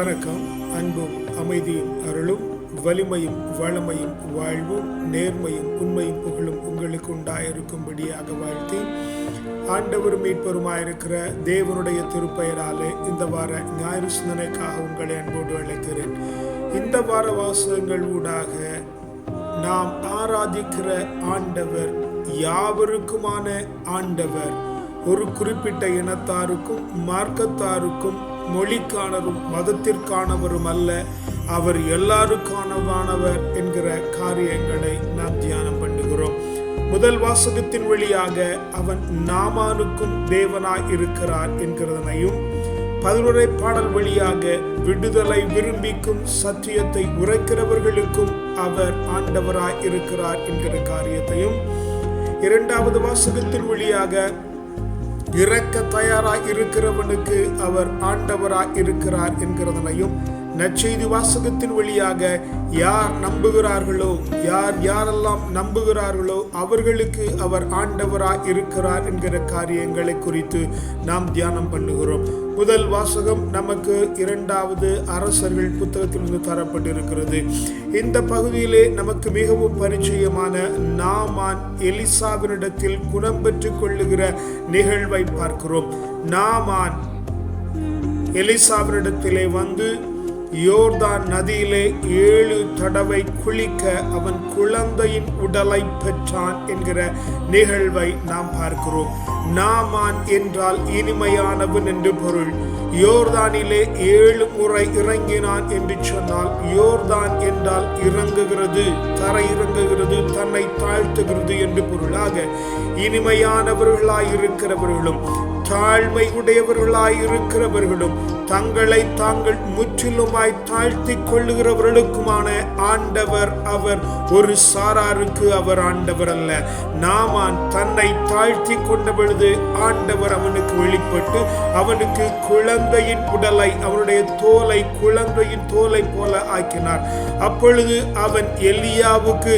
வணக்கம் அன்பும் அமைதியும் அருளும் வலிமையும் வளமையும் வாழ்வும் நேர்மையும் உண்மையும் புகழும் உங்களுக்கு உண்டாயிருக்கும்படியாக வாழ்த்தி ஆண்டவர் மீட்பருமாயிருக்கிற தேவனுடைய திருப்பெயராலே இந்த வார ஞாயிறு சிந்தனைக்காக உங்களை அன்போடு அழைக்கிறேன். இந்த வார வாசகங்கள் ஊடாக நாம் ஆராதிக்கிற ஆண்டவர் யாவருக்குமான ஆண்டவர். ஒரு குறிப்பிட்ட இனத்தாருக்கும் மார்க்கத்தாருக்கும் மொழிக்கானரும் மதத்திற்கானவரும் அல்ல. அவர் எல்லாருக்கானவானவர் என்கிற காரியங்களை நாம் தியானம் பண்ணுகிறோம். முதல் வாசகத்தின் வழியாக அவன் நாமானுக்கும் தேவனாய் இருக்கிறார் என்கிறதனையும் பதிலுரை பாடல் வழியாக விடுதலை விரும்பிக்கும் சத்தியத்தை உரைக்கிறவர்களுக்கும் அவர் ஆண்டவராய் இருக்கிறார் என்கிற காரியத்தையும் இரண்டாவது வாசகத்தின் வழியாக இறக்க தயாராய் இருக்கிறவனுக்கு அவர் ஆண்டவராய் இருக்கிறார் என்கிறதனையும் நற்செய்தி வாசகத்தின் வழியாக யார் நம்புகிறார்களோ யார் யாரெல்லாம் நம்புகிறார்களோ அவர்களுக்கு அவர் ஆண்டவராய் இருக்கிறார் என்கிற காரியங்களை குறித்து நாம் தியானம் பண்ணுகிறோம். முதல் வாசகம் நமக்கு இரண்டாவது அரசர்கள் புத்தகத்திலிருந்து தரப்பட்டிருக்கிறது. இந்த பகுதியிலே நமக்கு மிகவும் பரிச்சயமான நாமான் எலிசாவினிடத்தில் குணம் பெற்றுக் கொள்ளுகிற நிகழ்வை பார்க்கிறோம். நாமான் எலிசாவினிடத்திலே வந்து யோர்தான் நதியிலே ஏழு தடவை குளிக்க அவன் குழந்தையின் உடலை பெற்றான் என்கிற நிகழ்வை நாம் பார்க்கிறோம். நாமான் என்றால் இனிமையானவன் என்று பொருள். யோர்தானிலே ஏழு முறை இறங்கினான் என்று சொன்னால் யோர் யோர்தான் என்றால் இறங்குகிறது தரை இறங்குகிறது தன்னை தாழ்த்துகிறது என்று பொருளாக இனிமையானவர்களாய் இருக்கிறவர்களும் தாழ்மை உடையவர்களாய் இருக்கிறவர்களும் தங்களை தாங்கள் முற்றிலுமாய் தாழ்த்தி கொள்ளுகிறவர்களுக்குமான ஆண்டவர் அவர் ஒரு சாராருக்கு அவர் ஆண்டவர் அல்ல. நாமான் தன்னை தாழ்த்தி கொண்ட பொழுது ஆண்டவர் அவனுக்கு வெளிப்பட்டு அவனுக்கு குழந்தையின் உடலை அவனுடைய தோலை குழந்தையின் தோலை போல ஆக்கினார். அப்பொழுது அவன் எலியாவுக்கு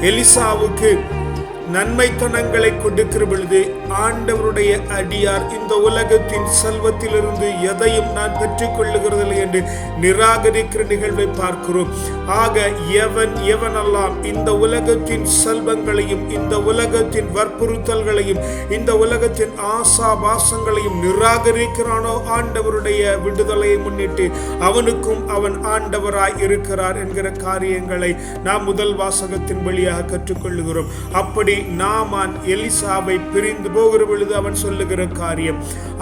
எலிசாவுக்கு நன்மைத்தனங்களை கொடுக்கிற பொழுது ஆண்டவருடைய அடியார் இந்த உலகத்தின் செல்வத்திலிருந்து எதையும் நான் பெற்றுக்கொள்ளுகிறதில்லை என்று நிராகரிக்கிற நிகழ்வை பார்க்கிறோம். ஆக எவன் எவனெல்லாம் இந்த உலகத்தின் செல்வங்களையும் இந்த உலகத்தின் வற்புறுத்தல்களையும் இந்த உலகத்தின் ஆசாபாசங்களையும் நிராகரிக்கிறானோ? ஆண்டவருடைய விடுதலையை முன்னிட்டு அவனுக்கும் அவன் ஆண்டவராய் இருக்கிறார் என்கிற காரியங்களை நாம் முதல் வாசகத்தின் வழியாக கற்றுக்கொள்ளுகிறோம் அப்படி நாமான் எலிசாவை பிரிந்து போகிற பொழுது அவன் சொல்லுகிற காரியம்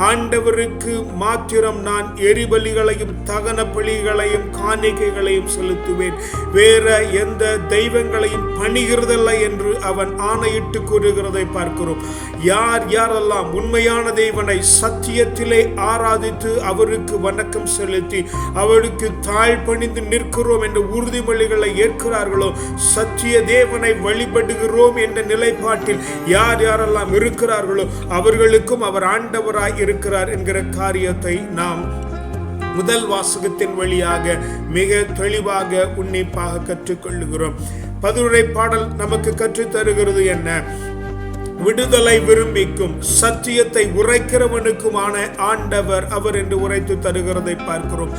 ஆண்டவருக்கு மாத்திரம் நான் எரிபலிகளையும் தகன பலிகளையும் காணிக்கைகளையும் செலுத்துவேன். வேற எந்த தெய்வங்களையும் பணிகிறதில்லை என்று அவன் ஆணையிட்டு கூறுகிறதை பார்க்கிறோம். யார் யாரெல்லாம் உண்மையான தேவனை சத்தியத்திலே ஆராதித்து அவருக்கு வணக்கம் செலுத்தி அவருக்கு தாழ் பணிந்து நிற்கிறோம் என்ற உறுதிமொழிகளை ஏற்கிறார்களோ சத்திய தேவனை வழிபடுகிறோம் என்ற நிலைப்பாட்டில் யார் யாரெல்லாம் இருக்கிறார்கள் அவர்களுக்கும் அவர் ஆண்டவராய் இருக்கிறார் என்கிற காரியத்தை நாம் முதல் வாசகத்தின் வழியாக மிக தெளிவாக உன்னிப்பாக கற்றுக்கொள்ளுகிறோம். பதிலுரை பாடல் நமக்கு கற்றுத் தருகிறது என்ன? விடுதலை விரும்பிக்கும் சத்தியத்தை உரைக்கிறவனுக்குமான ஆண்டவர் அவர் என்று உரைத்து தருகிறதை பார்க்கிறோம்.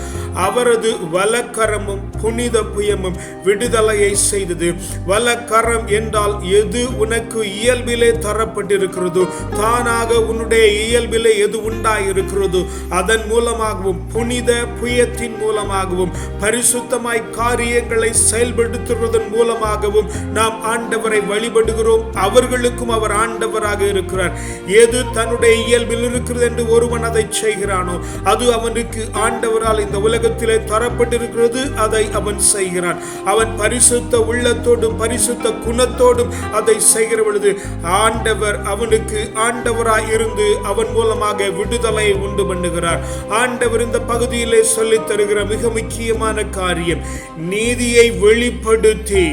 அவரது வலக்கரமும் புனித புயமும் விடுதலையை செய்தது. வலக்கரம் என்றால் எது உனக்கு இயல்பிலே தரப்பட்டிருக்கிறதோ தானாக உன்னுடைய இயல்பிலே எது உண்டாயிருக்கிறதோ அதன் மூலமாகவும் புனித புயத்தின் மூலமாகவும் பரிசுத்தமாய் காரியங்களை செயல்படுத்துவதன் மூலமாகவும் நாம் ஆண்டவரை வழிபடுகிறோம். அவர்களுக்கும் அவர் ஆண்ட ஆண்டவராக இருக்கிறார். எது தன்னுடைய இயல்பில் இருக்கிறது என்று ஒருவன் அதை செய்கிறானோ அது அவனுக்கு ஆண்டவரால் இந்த உலகத்திலே தரப்பட்டிருக்கிறது அதை அவன் செய்கிறான். அவன் பரிசுத்த உள்ளத்தோடும் பரிசுத்த குணத்தோடும் அதை செய்கிற பொழுது ஆண்டவர் அவனுக்கு ஆண்டவராய் இருந்து அவன் மூலமாக விடுதலையை உண்டு பண்ணுகிறார். ஆண்டவர் இந்த பகுதியிலே சொல்லித் தருகிற மிக முக்கியமான காரியம் நீதியை வெளிப்படுத்தி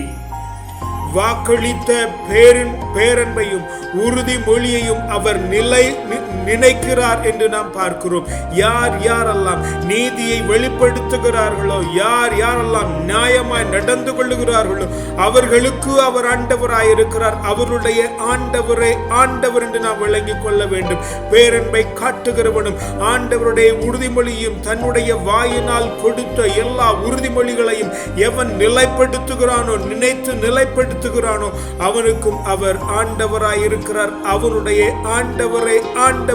வாக்களித்த பேரன் பேரன்பையும் உறுதிமொழியையும் அவர் நிலை நினைக்கிறார் என்று நாம் பார்க்கிறோம். யார் யாரெல்லாம் நீதியை வெளிப்படுத்துகிறார்களோ யார் யாரெல்லாம் நியாயமாய் நடந்து கொள்ளுகிறார்களோ அவர்களுக்கு அவர் ஆண்டவராய் இருக்கிறார். அவருடைய ஆண்டவரை ஆண்டவர் என்று நாம் விளங்கிக் கொள்ள வேண்டும். பேரன்பை காட்டுகிறவனும் ஆண்டவருடைய உறுதிமொழியும் தன்னுடைய வாயினால் கொடுத்த எல்லா உறுதிமொழிகளையும் எவன் நிலைப்படுத்துகிறானோ நினைத்து நிலைப்படுத்துகிறானோ அவனுக்கும் அவர் ஆண்டவராய் இருக்கிறார். அவருடைய ஆண்டவரை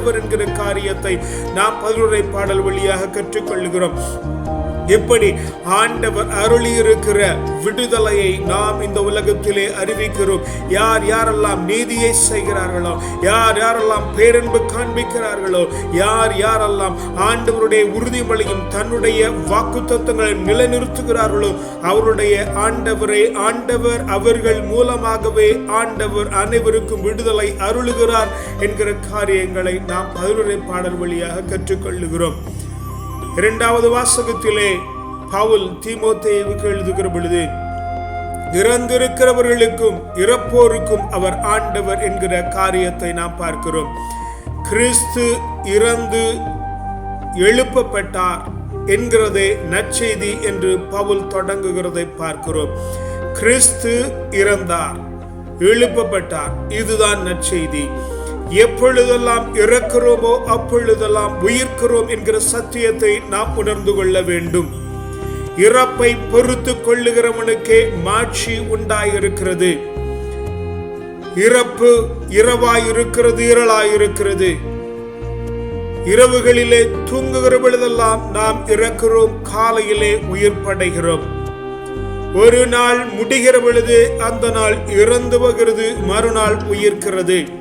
ஆண்டவர் என்கிற காரியத்தை நாம் பதிலுரை பாடல் வழியாக கற்றுக்கொள்கிறோம் எப்படி ஆண்டவர் அருளியிருக்கிற விடுதலையை நாம் இந்த உலகத்திலே அறிவிக்கிறோம்? யார் யாரெல்லாம் நீதியை செய்கிறார்களோ யார் யாரெல்லாம் பேரன்பு காண்பிக்கிறார்களோ யார் யாரெல்லாம் ஆண்டவருடைய உறுதிமொழியும் தன்னுடைய வாக்குத்தத்தங்களை நிலைநிறுத்துகிறார்களோ அவருடைய ஆண்டவரை ஆண்டவர் அவர்கள் மூலமாகவே ஆண்டவர் அனைவருக்கும் விடுதலை அருளுகிறார் என்கிற காரியங்களை நாம் பதிலுரை பாடல் வழியாக கற்றுக்கொள்ளுகிறோம். இரண்டாவது வாசகத்திலே பவுல் தீமோத்தேவுக்கு எழுதுகிற பொழுது இறந்திருக்கிறவர்களுக்கும் இறப்போருக்கும் அவர் ஆண்டவர் என்கிற காரியத்தை நாம் பார்க்கிறோம். கிறிஸ்து இறந்து எழுப்பப்பட்டார் என்கிறதே நற்செய்தி என்று பவுல் தொடங்குகிறதை பார்க்கிறோம். கிறிஸ்து இறந்தார் எழுப்பப்பட்டார் இதுதான் நற்செய்தி. எப்பொழுதெல்லாம் இறக்கிறோமோ அப்பொழுதெல்லாம் உயிர்க்கிறோம் என்கிற சத்தியத்தை நாம் உணர்ந்து கொள்ள வேண்டும். இறப்பை பொறுத்து கொள்ளுகிறவனுக்கே மாட்சி உண்டாயிருக்கிறது. இறப்பு இரவாயிருக்கிறது இருளாயிருக்கிறது. இரவுகளிலே தூங்குகிற பொழுதெல்லாம் நாம் இறக்கிறோம் காலையிலே உயிர் படைகிறோம். ஒரு நாள் முடிகிற பொழுது அந்த நாள் இறந்து வருகிறது மறுநாள் உயிர்க்கிறது.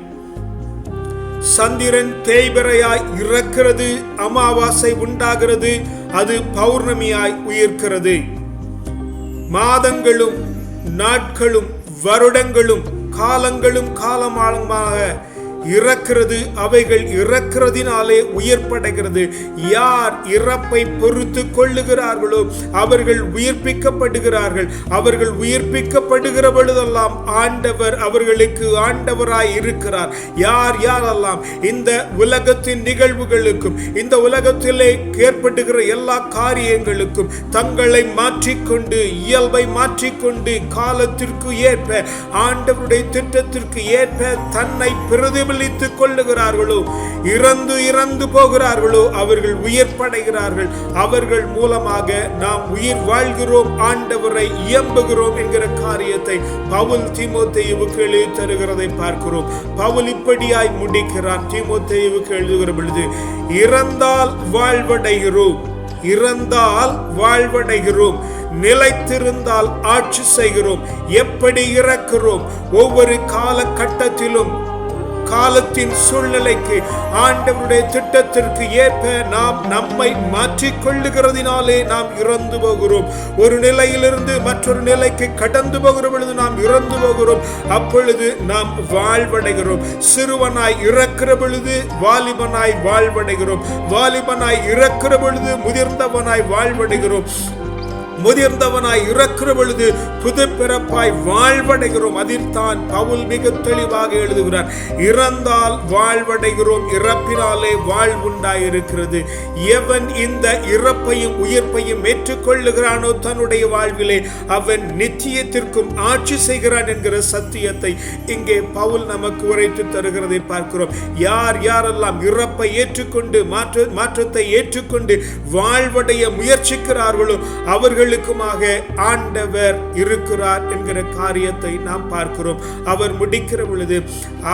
சந்திரன் தேய்பிரையாய் இறக்கிறது அமாவாசை உண்டாகிறது அது பௌர்ணமியாய் உயிர்க்கிறது. மாதங்களும் நாட்களும் வருடங்களும் காலங்களும் காலமாலமாக இறக்கிறது அவைகள் இறக்கிறதினாலே உயிர்ப்படைகிறது. யார் இறப்பை பொறுத்து கொள்ளுகிறார்களோ அவர்கள் உயிர்ப்பிக்கப்படுகிறார்கள். அவர்கள் உயிர்ப்பிக்கப்படுகிற பொழுதெல்லாம் ஆண்டவர் அவர்களுக்கு ஆண்டவராய் இருக்கிறார். யார் யாரெல்லாம் இந்த உலகத்தின் நிகழ்வுகளுக்கும் இந்த உலகத்திலே ஏற்படுகிற எல்லா காரியங்களுக்கும் தங்களை மாற்றிக்கொண்டு இயல்பை மாற்றிக்கொண்டு காலத்திற்கு ஏற்ப ஆண்டவருடைய திட்டத்திற்கு ஏற்ப தன்னை பிரதிபலித்துக் கொள்ளுகிறார்களோ இறந்து இறந்து போகிறார்களோ அவர்கள் உயிர்ப்படைகிறார்கள் அவர்கள் மூலமாக நாம் உயிர் வாழ்கிறோம் ஆண்டவரை இயம்புகிறோம் என்கிற காரியத்தை பவுல் தீமோத்தேயுவுக்கு எழுதி தருகிறதை பார்க்கிறோம். பவுல் இப்படியாய் முடிக்கிறார். தீமோத்தேயுவுக்கு எழுதுகிற பொழுது இறந்தால் வாழ்வடைகிறோம் இறந்தால் வாழ்வடைகிறோம் நிலைத்திருந்தால் ஆட்சி செய்கிறோம் எப்படி இறக்கிறோம்? ஒவ்வொரு காலகட்டத்திலும் காலத்தின் சூழ்நிலைக்கு ஆண்டவருடைய திட்டத்திற்கு ஏற்ப நாம் நம்மை மாற்றிக்கொள்ளுகிறதினாலே நாம் இறந்து போகிறோம். ஒரு நிலையிலிருந்து மற்றொரு நிலைக்கு கடந்து போகிற பொழுது நாம் இறந்து போகிறோம். அப்பொழுது நாம் வாழ்வடைகிறோம். சிறுவனாய் இறக்கிற பொழுது வாலிபனாய் வாழ்வடைகிறோம். வாலிபனாய் இறக்கிற பொழுது முதிர்ந்தவனாய் வாழ்வடைகிறோம். முதிர்ந்தவனாய் இறக்கிற பொழுது புது பிறப்பாய் வாழ்வடைகிறோம். அதில் தான் பவுல் மிக தெளிவாக எழுதுகிறார். இறந்தால் வாழ்வடைகிறோம். இறப்பினாலே வாழ்வுண்டாயிருக்கிறது. எவன் இந்த இறப்பையும் உயிர்ப்பையும் ஏற்றுக்கொள்ளுகிறானோ தன்னுடைய வாழ்விலே அவன் நிச்சயத்திற்கும் ஆட்சி செய்கிறான் என்கிற சத்தியத்தை இங்கே பவுல் நமக்கு உரைத்து தருகிறதை பார்க்கிறோம். யார் யாரெல்லாம் இறப்பை ஏற்றுக்கொண்டு மாற்ற மாற்றத்தை ஏற்றுக்கொண்டு வாழ்வடைய முயற்சிக்கிறார்களோ அவர்களுக்குமாக ஆண்டவர் இருக்கிறார் என்கிற காரியத்தை நாம் பார்க்கிறோம். அவர் முடிக்கிற பொழுது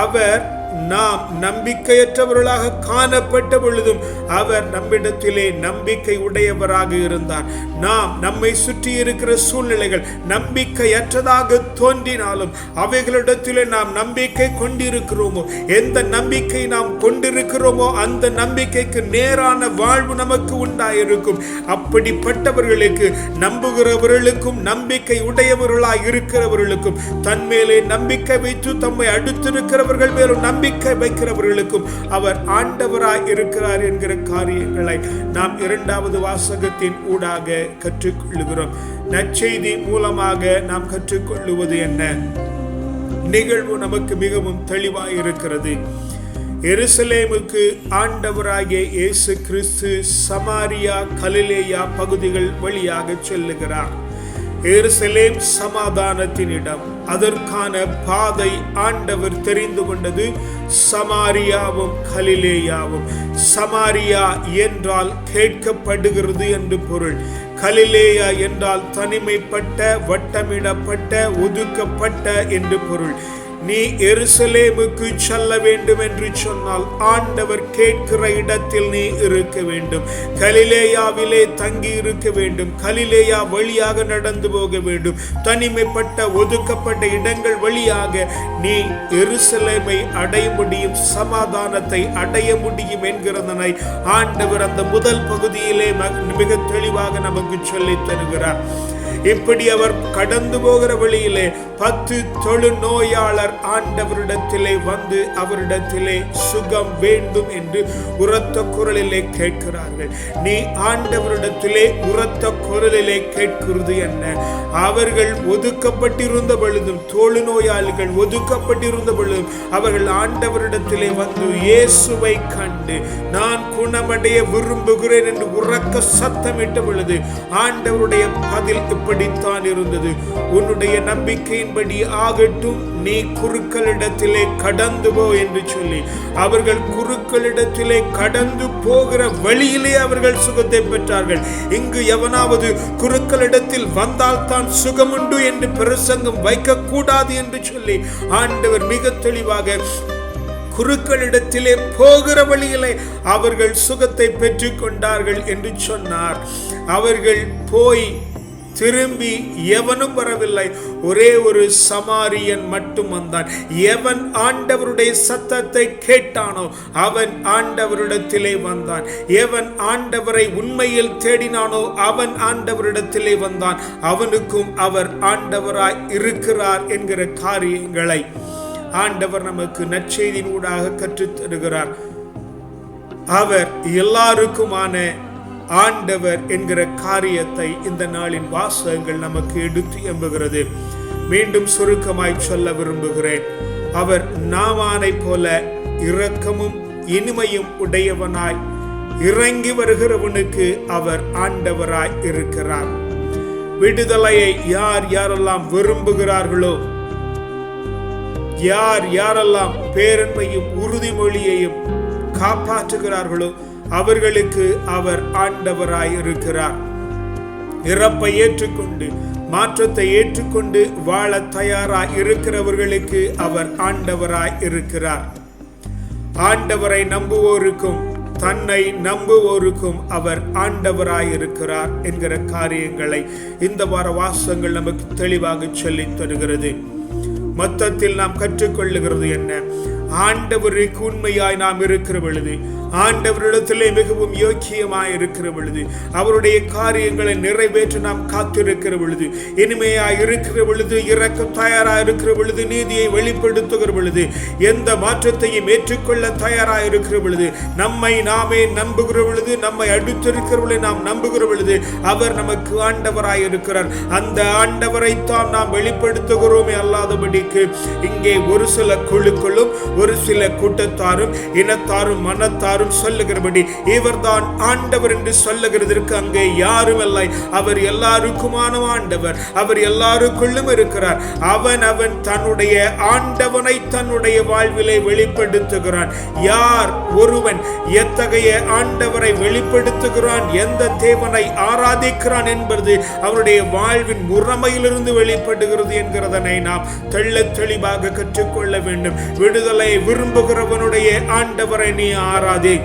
அவர் நாம் நம்பிக்கையற்றவர்களாக காணப்பட்ட பொழுதும் அவர் நம்மிடத்திலே நம்பிக்கை உடையவராக இருந்தார். நாம் நம்மை சுற்றி இருக்கிற சூழ்நிலைகள் நம்பிக்கையற்றதாக தோன்றினாலும் அவைகளிடத்திலே நாம் நம்பிக்கை கொண்டிருக்கிறோமோ? எந்த நம்பிக்கை நாம் கொண்டிருக்கிறோமோ அந்த நம்பிக்கைக்கு நேரான வாழ்வு நமக்கு உண்டாயிருக்கும். அப்படிப்பட்டவர்களுக்கு நம்புகிறவர்களுக்கும் நம்பிக்கை உடையவர்களாய் இருக்கிறவர்களுக்கும் தன்மேலே நம்பிக்கை வைத்து தம்மை அடுத்திருக்கிறவர்கள் மேலும் நம்பிக்கை வைக்கிறவர்களுக்கும் அவர் ஆண்டவராய் இருக்கிறார் என்கிற காரியங்களை நாம் இரண்டாவது வாசகத்தின் ஊடாக கற்றுக்கொள்ளுகிறோம். நற்செய்தி மூலமாக நாம் கற்றுக்கொள்ளுவது என்ன? நிகழ்வு நமக்கு மிகவும் தெளிவாய் இருக்கிறது எருசலேமுக்கு ஆண்டவராகிய இயேசு கிறிஸ்து சமாரியா கலிலேயா பகுதிகள் வழியாக செல்லுகிறார். எருசலேம் சமாதானத்தின் இடம் அதற்கான பாதை ஆண்டவர் தெரிந்து கொண்டது சமாரியாவும் கலிலேயாவும். சமாரியா என்றால் கேட்கப்படுகிறது என்று பொருள். கலிலேயா என்றால் தனிமைப்பட்ட வட்டமிடப்பட்ட ஒதுக்கப்பட்ட என்று பொருள். நீ எருசலேமுக்கு செல்ல வேண்டும் என்று சொன்னால் ஆண்டவர் கேட்கிற இடத்தில் நீ இருக்க வேண்டும். கலிலேயாவிலே தங்கி இருக்க வேண்டும். கலிலேயா வழியாக நடந்து போக வேண்டும். தனிமைப்பட்ட ஒதுக்கப்பட்ட இடங்கள் வழியாக நீ எருசலேமை அடைய முடியும் சமாதானத்தை அடைய முடியும் என்கிறதனை ஆண்டவர் அந்த முதல் பகுதியிலே மிக தெளிவாக நமக்கு சொல்லித் தருகிறார். இப்படி அவர் கடந்து போகிற வழியிலே பத்து தொழு நோயாளர் ஆண்டவரிடத்திலே வந்து அவரிடத்திலே சுகம் வேண்டும் என்று உரத்த குரலிலே கேட்கிறார்கள். நீ ஆண்டவரிடத்திலே உரத்த குரலிலே கேட்கிறது என்ன? அவர்கள் ஒதுக்கப்பட்டிருந்த பொழுதும் தோழு நோயாளிகள் ஒதுக்கப்பட்டிருந்த பொழுதும் அவர்கள் ஆண்டவரிடத்திலே வந்து இயேசுவை கண்டு நான் குணமடைய விரும்புகிறேன் என்று உறக்க சத்தமிட்ட பொழுது ஆண்டவருடைய பதில் இப்படித்தான் இருந்தது. உன்னுடைய நம்பிக்கையின்படி ஆகட்டும் நீ குருக்களிடத்திலே கடந்து போ என்று சொல்லி அவர்கள் குருக்களிடத்திலே கடந்து போகிற வழியிலே அவர்கள் சுகத்தை பெற்றார்கள். இங்கு எவனாவது குருக்களிடத்தில் வந்தால் தான் சுகமுண்டு என்று பிரசங்கம் வைக்கக்கூடாது என்று சொல்லி ஆண்டவர் மிக தெளிவாக குருக்களிடத்திலே போகிற வழியிலே அவர்கள் சுகத்தை பெற்றுக்கொண்டார்கள் என்று சொன்னார். அவர்கள் போய் திரும்பி எவனும் வரவில்லை. ஒரே ஒரு சமாரியன் மட்டும் வந்தான். எவன் ஆண்டவருடைய சத்தத்தை கேட்டானோ அவன் ஆண்டவரிடத்திலே வந்தான். எவன் ஆண்டவரை உண்மையில் தேடினானோ அவன் ஆண்டவரிடத்திலே வந்தான். அவனுக்கும் அவர் ஆண்டவராய் இருக்கிறார் என்கிற காரியங்களை ஆண்டவர் நமக்கு நற்செய்தியின் ஊடாக கற்றுத் தருகிறார் அவர் எல்லாருக்குமான ஆண்டவர் என்கிற காரியத்தை இந்த நாளின் வாசகங்கள் நமக்கு எடுத்து எம்புகிறது. மீண்டும் சுருக்கமாய் சொல்ல விரும்புகிறேன். அவர் நாமானை போல இரக்கமும் இனிமையும் உடையவனாய் இறங்கி வருகிறவனுக்கு அவர் ஆண்டவராய் இருக்கிறார். விடுதலையை யார் யாரெல்லாம் விரும்புகிறார்களோ யார் யாரெல்லாம் பேரன்மையும் உறுதிமொழியையும் காப்பாற்றுகிறார்களோ அவர்களுக்கு அவர் ஆண்டவராய் இருக்கிறார் இறப்பை ஏற்றுக்கொண்டு மாற்றத்தை ஏற்றுக்கொண்டு வாழ தயாராய் இருக்கிறவர்களுக்கு அவர் ஆண்டவராய் இருக்கிறார் ஆண்டவரை நம்புவோருக்கும் தன்னை நம்புவோருக்கும் அவர் ஆண்டவராய் இருக்கிறார் என்கிற காரியங்களை இந்த வார வாசங்கள் நமக்கு தெளிவாக சொல்லித் தருகிறது. மொத்தத்தில் நாம் கற்றுக்கொள்ளுகிறது என்ன? ஆண்டவருக்கு உண்மையாய் நாம் இருக்கிற பொழுது ஆண்டவரிடத்திலே மிகவும் யோக்கியமாய் இருக்கிற பொழுது அவருடைய காரியங்களை நிறைவேற்ற நாம் காத்திருக்கிற பொழுது இனிமையாய் இருக்கிற பொழுது இறக்க தயாராக இருக்கிற பொழுது நீதியை வெளிப்படுத்துகிற பொழுது எந்த மாற்றத்தையும் ஏற்றுக்கொள்ள தயாராக இருக்கிற பொழுது நம்மை நாமே நம்புகிற பொழுது நம்மை அடுத்திருக்கிற பொழுது நாம் நம்புகிற பொழுது அவர் நமக்கு ஆண்டவராய் இருக்கிறார். அந்த ஆண்டவரைத்தான் நாம் வெளிப்படுத்துகிறோமே அல்லாதபடிக்கு இங்கே ஒரு சில குழுக்களும் ஒரு சில கூட்டத்தாரும் இனத்தாரும் மனத்தாரும் சொல்லுகிறபடி இவர்தான் ஆண்டவர் என்று சொல்லுகிறதற்கு அங்கே யாரும் இல்லை அவர் எல்லாருக்குமான ஆண்டவர். அவர் எல்லாருக்குள்ளும் இருக்கிறார். அவன் அவன் தன்னுடைய ஆண்டவனை தன்னுடைய வாழ்விலே வெளிப்படுத்துகிறான். யார் ஒருவன் எத்தகைய ஆண்டவரை வெளிப்படுத்துகிறான் எந்த தேவனை ஆராதிக்கிறான் என்பது அவருடைய வாழ்வின் முறைமையிலிருந்து வெளிப்படுகிறது என்கிறதனை நாம் தெள்ள தெளிவாக கற்றுக்கொள்ள வேண்டும். விடுதலை விரும்புகிறவனுடைய ஆண்டவரை நீ ஆராதி.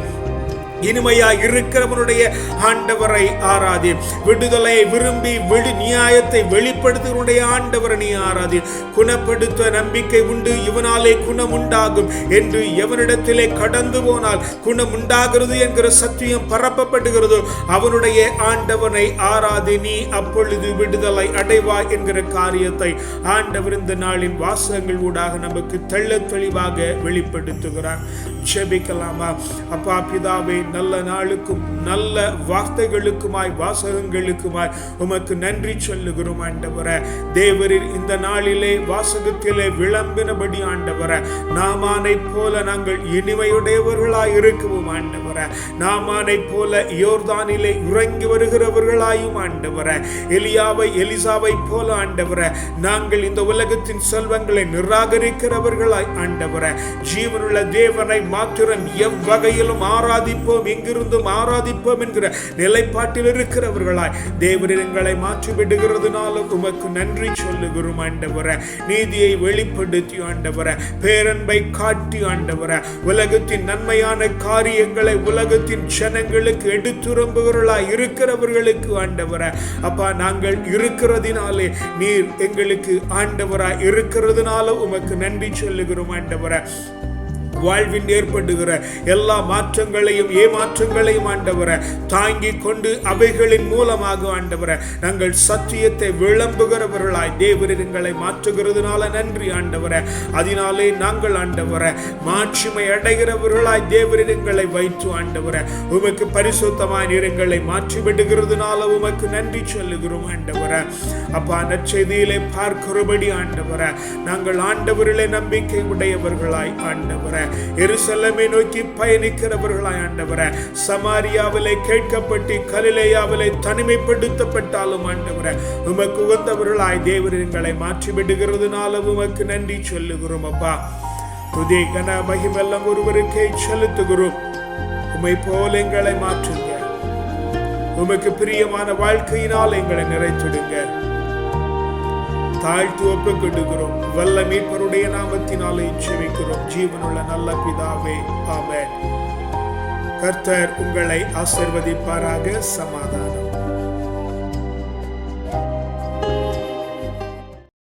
இனிமையா இருக்கிறவனுடைய ஆண்டவரை ஆராதி. விடுதலை விரும்பி விடு நியாயத்தை வெளிப்படுத்துவனுடைய ஆண்டவரை நீ ஆராதி. குணப்படுத்த நம்பிக்கை உண்டு இவனாலே குணம் உண்டாகும் என்று எவனிடத்திலே கடந்து போனால் குணம் உண்டாகிறது என்கிற சத்தியம் பரப்பப்படுகிறதோ அவனுடைய ஆண்டவனை ஆராதி நீ அப்பொழுது விடுதலை அடைவாய் என்கிற காரியத்தை ஆண்டவர் இந்த நாளின் வாசகங்கள் ஊடாக நமக்கு தெள்ள தெளிவாக வெளிப்படுத்துகிறார். ஜெபிக்கலாமா? அப்பா பிதாவே நல்ல நாளுக்கும் நல்ல வார்த்தைகளுக்குமாய் வாசகங்களுக்குமாய் உமக்கு நன்றி சொல்லுகிறோம் ஆண்டவரே. தேவரின் இந்த நாளிலே வாசகத்திலே விளம்பினபடி ஆண்டவர. நாமானை போல நாங்கள் இனிமையுடையவர்களாய் இருக்கவும் ஆண்டவர. நாமானை போல யோர்தானிலே உறங்கி வருகிறவர்களாயும் ஆண்டவர. எலியாவை எலிசாவை போல ஆண்டவர. நாங்கள் இந்த உலகத்தின் செல்வங்களை நிராகரிக்கிறவர்களாய் ஆண்டவரே. ஜீவனுள்ள தேவனை மாத்திரம் எவ்வகையிலும் ஆராதிப்போம் எங்கிருந்தும் ஆராதிப்போம் என்கிற நிலைப்பாட்டில் இருக்கிறவர்களாய் தேவரின் எங்களை மாற்றி விடுகிறதுனால உமக்கு நன்றி சொல்லுகிறோம் ஆண்டவர. நீதியை வெளிப்படுத்தி ஆண்டவர. பேரன்பை காட்டி ஆண்டவர. உலகத்தின் நன்மையான காரியங்களை உலகத்தின் ஜனங்களுக்கு எடுத்துரம்புகிறவர்களாய் இருக்கிறவர்களுக்கு ஆண்டவர. அப்பா நாங்கள் இருக்கிறதினாலே நீர் எங்களுக்கு ஆண்டவராய் இருக்கிறதுனால உமக்கு நன்றி சொல்லுகிறோம் ஆண்டவரே. வாழ்வில் ஏற்படுகிற எல்லா மாற்றங்களையும் ஏமாற்றங்களையும் ஆண்டவர தாங்கிக் கொண்டு அவைகளின் மூலமாக ஆண்டவர நாங்கள் சத்தியத்தை விளம்புகிறவர்களாய் தேவரிடங்களை எங்களை மாற்றுகிறதுனால நன்றி ஆண்டவர. அதனாலே நாங்கள் ஆண்டவர மாட்சிமை அடைகிறவர்களாய் தேவரின் எங்களை வைத்து ஆண்டவர உமக்கு பரிசுத்தமான இடங்களை மாற்றி விடுகிறதுனால உமக்கு நன்றி சொல்லுகிறோம் ஆண்டவர. அப்பா நற்செய்தியிலே பார்க்கிறபடி ஆண்டவர நாங்கள் ஆண்டவரிலே நம்பிக்கை உடையவர்களாய் ஆண்டவர. எருசலமை நோக்கி பயணிக்கிறவர்களாய் ஆண்டவர சமாரியாவிலே கேட்கப்பட்டு கலிலேயாவிலே தனிமைப்படுத்தப்பட்டாலும் ஆண்டவர உமக்கு உகந்தவர்களாய் தேவர் எங்களை மாற்றி விடுகிறதுனால உமக்கு நன்றி சொல்லுகிறோம் அப்பா. துதி கன மகிமெல்லாம் ஒருவருக்கே செலுத்துகிறோம். உமை போல எங்களை மாற்றுங்க. உமக்கு பிரியமான வாழ்க்கையினால் எங்களை நிறைத்திடுங்க. தாழ்த்து ஒப்புக் கொடுக்கிறோம் வல்ல மீட்பருடைய நாமத்தினாலே செவிக்கிறோம் ஜீவனுள்ள நல்ல பிதாவே ஆமென். கர்த்தர் உங்களை ஆசிர்வதிப்பாராக சமாதானம்.